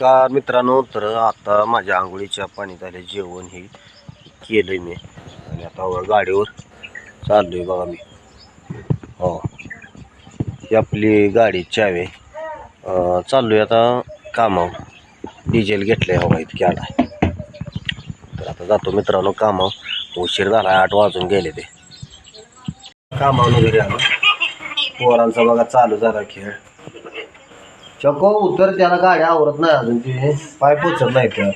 नमस्कार मित्रांनो तर आता माझ्या आंघोळीच्या पाणी झाले जेवण हे केलं मी. आणि आता वर गाडीवर चाललोय बघा मी. हो. ही आपली गाडी चावे चाललो चाललोय आता कामावर. डिझेल घेतलंय हो इतकी आला तर आता जातो मित्रांनो कामावर. उशीर झाला आठ वाजून गेले ते. कामावर वगैरे आलो. पोरांचा बघा चालू झाला खेळ. चको उतर त्याला गाडी आवरत नाही अजून ते पाय पोचत नाही त्या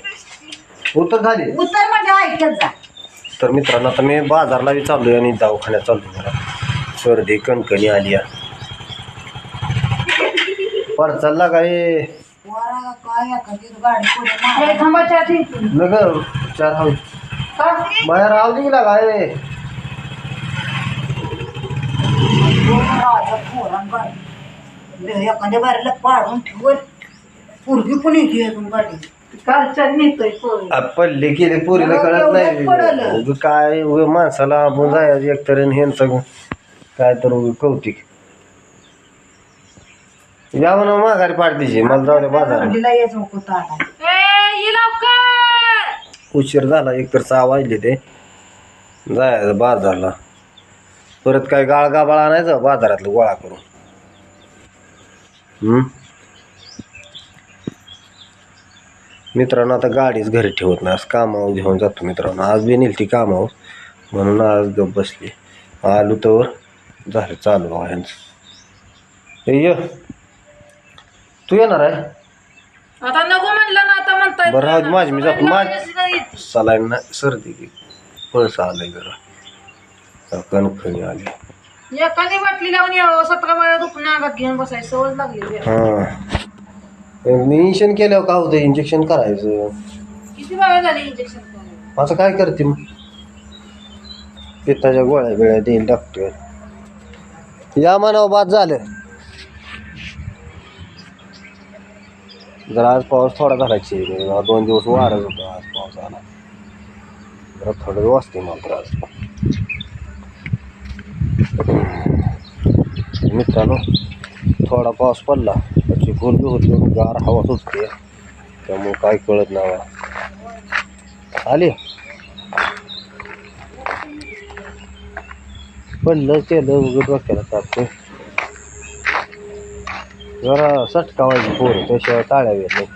उतर खाली. उत्तर म्हणजे ऐकत जा. तर मित्रांनो आता मी बाजारला बी चाललोय आणि दवाखान्यात चाललोय जरा. सर्दी कणकणी आली काय? वरा काय. नग चार हवी बाहेर राहू दे काय? एखाद्या बारीला पाडून ठेवत पूर्वी पण येते अजून गाडी कालच्या नेतोय पोरी. पल्ले केले पोरीला कळत नाही. पडलं. उगं काय उगं माणसाला आपण जायचं एकतर आणि ह्यांचं काय तर उगं कौतिक. या म्हणा माघारी पाडतीची मला जाऊ दे बाजारात. थंडीला यायचं नको ताटा. उशीर झाला एकतर सहा वाजले ते. जायचं बाजारला. परत काय गाळ गाबाळ आणायचं? बाजारातलं गोळा करून? मित्रांनो आता गाडीच घरी ठेवत नाही. आज कामावर घेऊन जातो मित्रांनो. आज बी नेली ती कामावर. म्हणून आज गप बसली. आलो तर झालं चालू बघा ह्यांचं ए, ये. तू येणार आहे? आता नको म्हणलं ना आता म्हणताय बरं राहू दे, माझी मी जातो. माझ सलाईन सर्दी पळस आलंय जरा. कणकणी आली. बाटली लावून यावं सतरा वेळा दुखणं अंगात घेऊन बसायचं सवय लागली हां. इंजेक्शन केल्यावर का होतं? इंजेक्शन करायचं. किती वेळा झाली इंजेक्शन असं काय करते मग पित्ताच्या गोळ्या बिळ्या देईल टाकतोय या मानावं बाद झालं. जरा आज पाऊस थोडा झालाची दोन दिवस वारच होता आज पाऊस आला. जरा थोडं वाजते मात्र आज. मित्रांनो थोडा पाऊस पडला त्याची फुल बी होती गार हवा सुटते. त्यामुळं काय कळत नाही आली. पडलं केलं वगैरे डोक्याला तापते. जरा सटकावायची पोर त्याशिवाय टाळ्या येत नाही.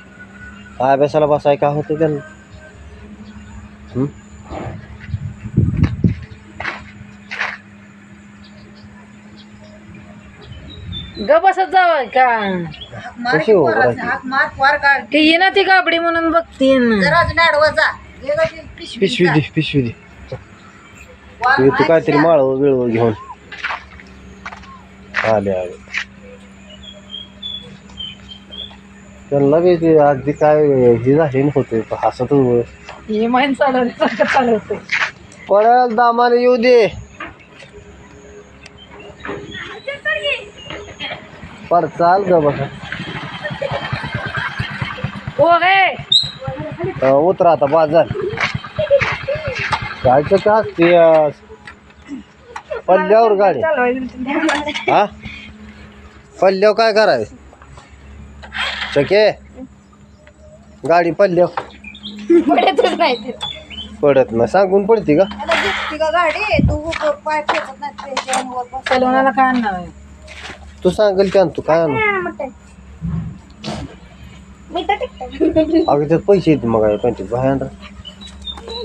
अभ्यासाला बसाय का होते त्यांना? ग बसत जावं का? हाक मार कशी की हो पोराचं, करायची? हाक मार पोर काढ. ती ये ना ती गाबडी म्हणून बघते जरा अजून आडवं जा ये गं ती पिशवी. दे पिशवी दे. वार ते मार काहीतरी जा. माळव बिळव घेऊन. आले आले. त्यांना बी ते अगदी काय हे झाले न होते हसतच वर. हे माहीत चालवते चालवते. पडेल दामाने येऊ दे. पर चाल ग हो। अं, उतरा आता बाजार। जायचं का ते अं, पल्ल्यावर गाडी। हा? पल्ल्यावर काय करायचं चके? गाडी पल्ल्यावर पडत नाही. सांगून पडते का? गाडी? तू पाय काय आणणार? तू सांगेल की आणतो काय आणू अगं त्यात पैसे येते मग पॅन्टीत बाहेर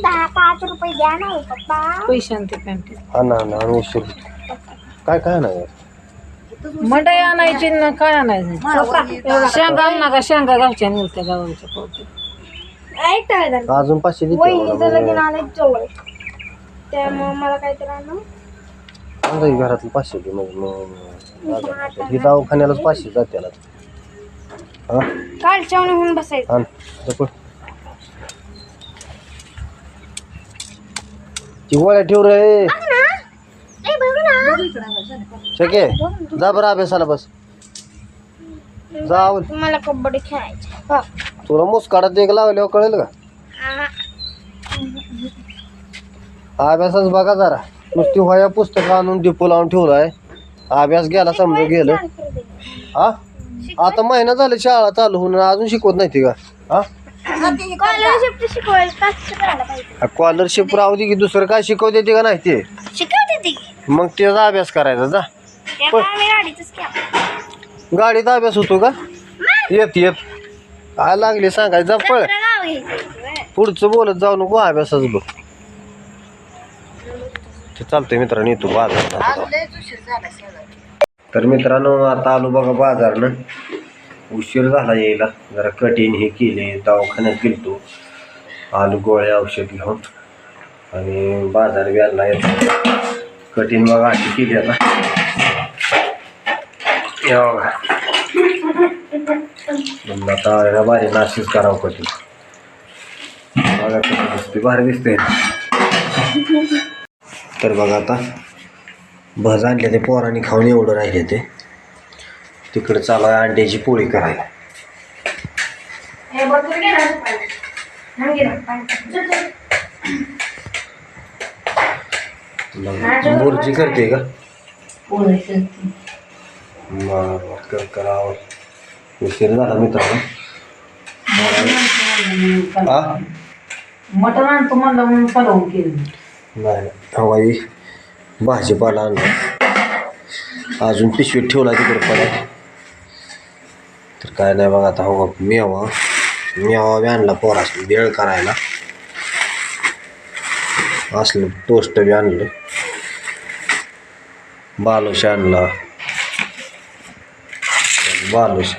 दहा पाच रुपये द्या ना हो पप्पा पैसे आणते पॅन्टी ना ना आणि उशीर होतो. काय काय नाही मंडई आणायची ना काय आणायचं. शेंगा आण नका शेंगा गावच्या मिळत्या गावाच्या. ऐकता का अजून पाचशे देते वहिनीचं लगीन मला. आलं जवळ त्यामुळे मला काहीतरी आणू सांगा की घरातलं पाचशे दे मग मग ही दवाखान्यालाच पाचशे जात्याला हा? कालच्या होऊन बसायचं. आण जपळ. ती गोळ्या ठेव रे. शके जा बरं अभ्यासाला बस. जाऊ मला कबड्डी खेळायची हो. तुला मुसकाडात एक लावल्यावर कळेल का. अभ्यासच बघा जरा. नुसती वया पुस्तक आणून डिपो लावून ठेवलाय. अभ्यास गेला. समजा गेलं हा? आता महिना झाला शाळा चालू होऊन अजून शिकवत नाही ती का? हा? स्कॉलरशिप राहू दे की दुसरं काय शिकवते ते का नाही ते? मग त्याचा अभ्यास करायचा जा. गाडीत अभ्यास होतो का? येत येत. काय लागले सांगायचं जा पळ. पुढचं बोलत जाऊ नको अभ्यासच बघ ते चालतंय मित्रांनो येतो बाजार तर मित्रांनो आता आलो बघा बाजारनं उशीर झाला यायला. जरा कठीण हे केले दवाखान्यात गेलतो. आलू गोळ्या औषध घेऊन. आणि बाजार आणला येतो कठीण बघा अशी केली आता. आता भारी नाशिक करावं कठीण बघा कसं दिसते भारी दिसते तर बघा आता. भज आणले ते पोरांनी खाऊन एवढं राहिले ते. तिकडे चालू आहे अंड्याची पोळी करायला. बुर्जी करते का? कर करावं उशीर झाला मित्रांनो. मटण आणतो म्हणलं म्हणून पलवून केलं. नाही हवाई भाजीपाला आणला. अजून पिशवीत ठेवला तिकडे पडा तर काय नाही बघा आता हो मेवा. मेवा बी आणला पोरास बेळ करायला. असलं टोस्ट बी आणलं. बालुशी आणला. बालुशी.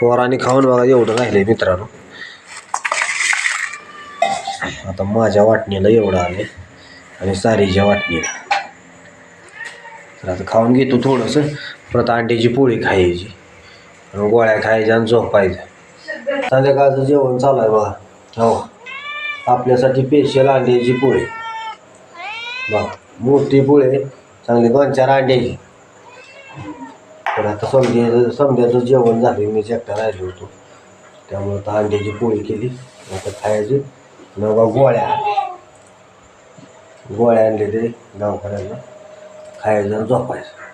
पोराने खाऊन बघा एवढं राहिले मित्रांनो. आता माझ्या वाटणीला एवढं आले आणि सारीच्या वाटणीला तर आता खाऊन घेतो थोडंसं. परत अंड्याची पोळी खायची. आणि गोळ्या खायच्या आणि झोपायचं संध्याकाळचं जेवण चालू आहे बघा. हो. आपल्यासाठी स्पेशल अंड्याची पोळी. बघा. मोठी पोळी चांगली दोन चार अंड्याची तर आता समजे समजायचं जेवण झालं मी एकटा राहिलो होतो. त्यामुळं आता अंड्याची पोळी केली. आता खायची. न गोळ्या. गोळ्या आणले ते दवाखान्याला खायचं आणि झोपायचं.